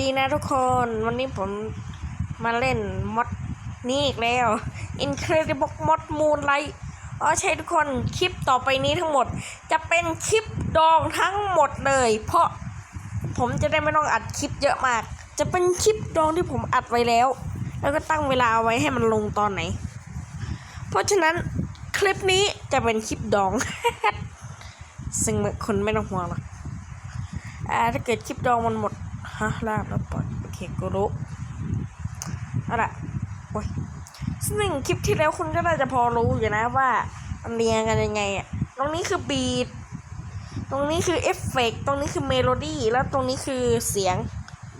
ดีนะทุกคนวันนี้ผมมาเล่นมอดนี่อีกแล้ว Incredible Mod Moonlight อ๋อใช่ทุกคนคลิปต่อไปนี้ทั้งหมด จะเป็นคลิปดองทั้งหมดเลย เพราะผมจะได้ไม่ต้องอัดคลิปเยอะมาก จะเป็นคลิปดองที่ผมอัดไว้แล้ว แล้วก็ตั้งเวลาเอาไว้ให้มันลงตอนไหน เพราะฉะนั้นคลิปนี้จะเป็นคลิปดอง ซึ่งคุณไม่ต้องห่วงหรอกอ่าถ้าเกิดคลิปดองมันหมด ฮะลาบแล้วปล่อยโอเคกูรู้เอาละโอ้ยซึ่งคลิปที่แล้วคุณก็น่าจะพอรู้อยู่นะว่ามันเรียงกันยังไงอะตรงนี้คือบีทตรงนี้คือเอฟเฟกต์ตรงนี้คือเมโลดี้แล้วตรงนี้คือเสียง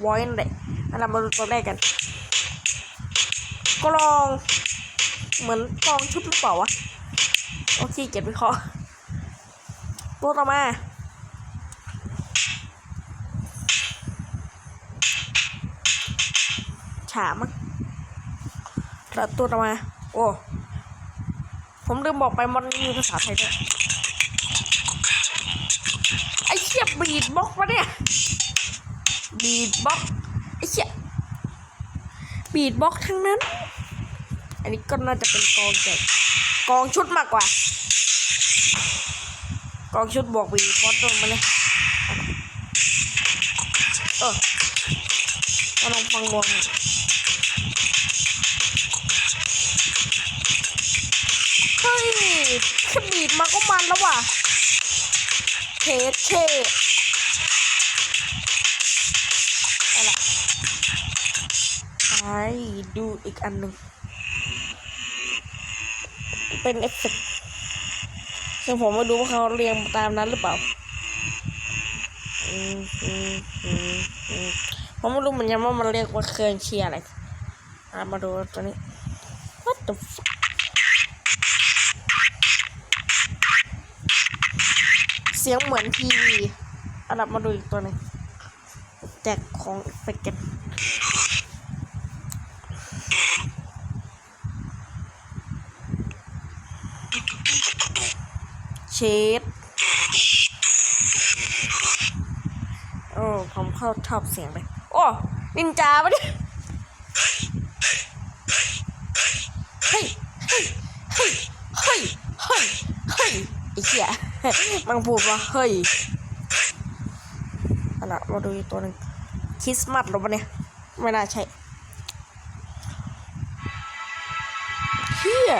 วอยน์เลยเอาละมาดูตัวแรกกันกลองเหมือนกลองชุดหรือเปล่าวะโอเคเก็บวิเคราะตัวต่อมา ฉามั้งแล้วตัวต่อมา โอ้ ผมลืมบอกไปมันมีภาษาไทยด้วย ไอ้เชี่ยบีดบ็อกวะเนี่ย บีดบ็อกไอ้เชี่ยบีดบ็อกทั้งนั้น อันนี้ก็น่าจะเป็นกองใหญ่กองชุดมากกว่า กองชุดบวกบีดบ็อกตัวมาเลยเออมาลองฟังวง ฮ้ยแค่บีดมาก็มันแล้วว่ะเท่เทอะไรไปดูอีกอันหนึ่งเป็นเอฟเฟกต์ซึ่งผมไม่รู้ว่าเขาเรียงตามนั้นหรือเปล่าผมไม่รู้เหมือนกันว่ามันเรียกว่าเครื่องเชียร์อะไรมาดูตัวนี้ what the fuck สียงเหมือนทีวีอันดับมาดูอีกตัวหนึงแจกของเอฟเกต์กันเชดโอ้ ผมเข้าชอบเสียงเลย โอ้ นินจาปะเนี่ยเฮ้ย เฮ้ย เฮ้ย เฮ้ย เฮ้ย อ้เหี้ยมันพูดว่าเฮ้ยอันละมาดูอีกตัวหนึ่งคริสต์มาสหรอปล่าเนี่ย ไม่น่าใช่เฮีย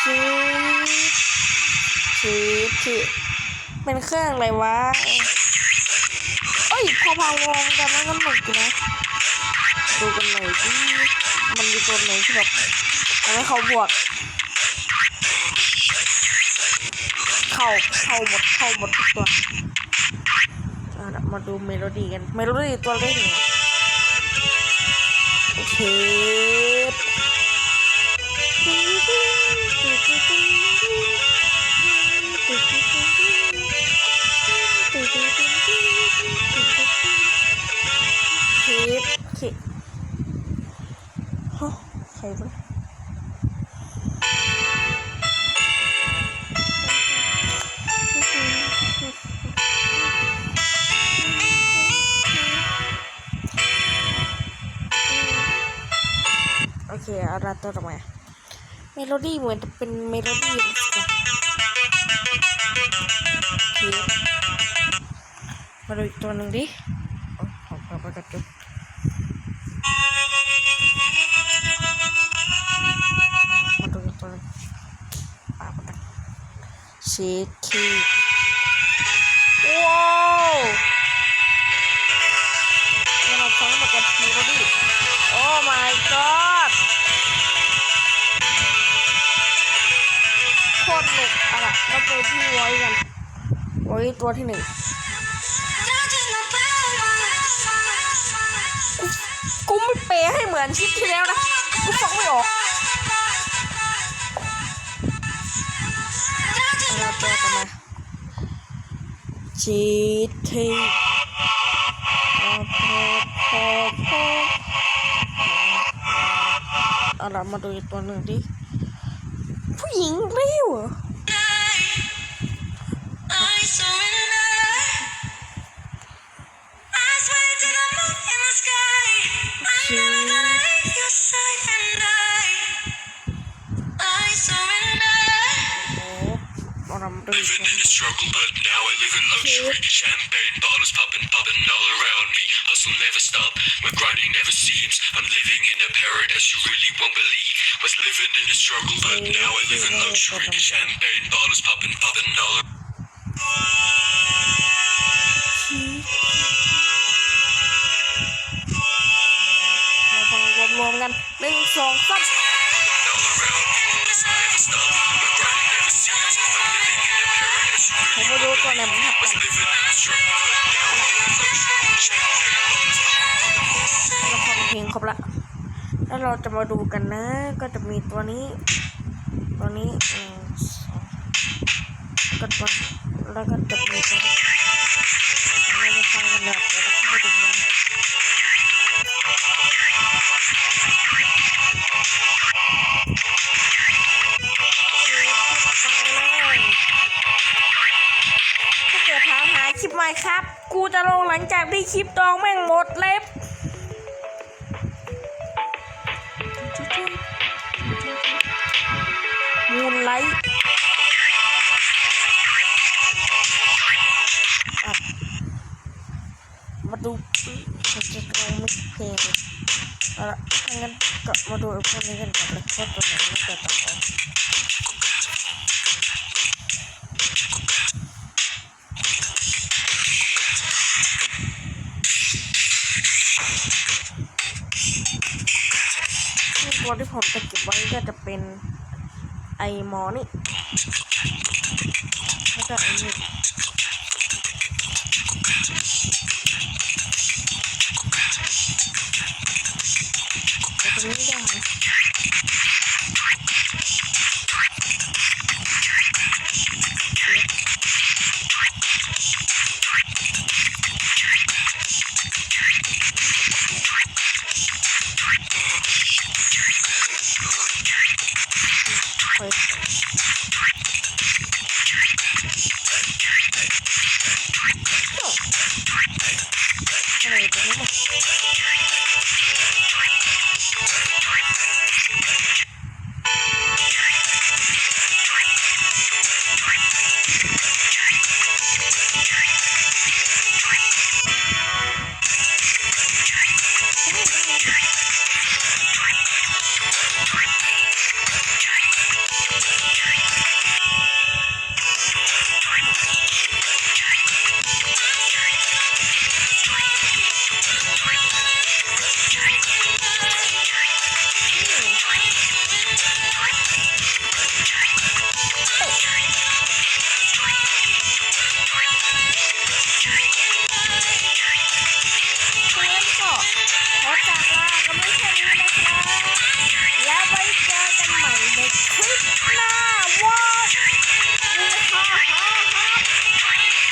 ชีชีชีเป็นเครื่องอะไรวะเอ้ยพอพาวงกันแล้วก็หนุกอยู่นะดูกันหน่อยที่มันมีตัวไหนที่แบบทำให้เขาบวก เข้าเข้าหมดเข้าหมดทุกตัวมาดูเมโลดี้กันเมโลดี้ตัวเล่นโอเคเคสเอเคเอาละตัวต่อมาเมโลดี้เหมือนจะเป็นเมโลดี้โอเคมาดูอีกตัวหนึ่งดิโอ้ขอขอประกาศจุดมาดูอีกตัวนึงปาประกาศเชคคีว้าวเราฟังประกาศเมโลดี้โอ้ my god หนุกอะล่ะเราไปที่ไว้กันไว้ตัวที่หนึ่งกูไม่เปให้เหมือนชิปที่แล้วนะกูฟังไม่ออกเอาละตัวต่อมาชีสเค้กพอพอพอเอาละมาดูอีกตัวหนึ่งดิ ผู้หญิงไม่ใช่เหรอรำลึก Living in struggle, but now I live in luxury. Champagne bottles popping, popping all around me. Hustle never stop, paradise you really won't believe. Was living in the struggle, but now I live in luxury. Champagne bottles popping, popping all around มาฟังรวมๆกันหนึ่งสองสาม all around me. Hustle never stop, my grinding never cease. I'm living in a paradise you ผม really มาดูตัวไหนผมทับกั was น living in the struggle, but now I live in luxury. Champagne bottles popping, เราฟังเพลงครบละ แล้วเราจะมาดูกันนะ ก็จะมีตัวนี้ ตัวนี้องแล้วก็ตัวแล้วก็จะมีตัวนี้เราจะฟังกันแบบเราจะไปดูกันถ้าเกิดถามหาคลิปใหม่ครับ กูจะลงหลังจากที่คลิปดองแม่งหมดเล็บ มาไอ้พวกนี้กันก่อนเลยว่าตัวไหนมันจะตัดออกตัวที่ผมจะเก็บไว้ก็จะเป็นไอหมอนี่แล้วก็ไอนี่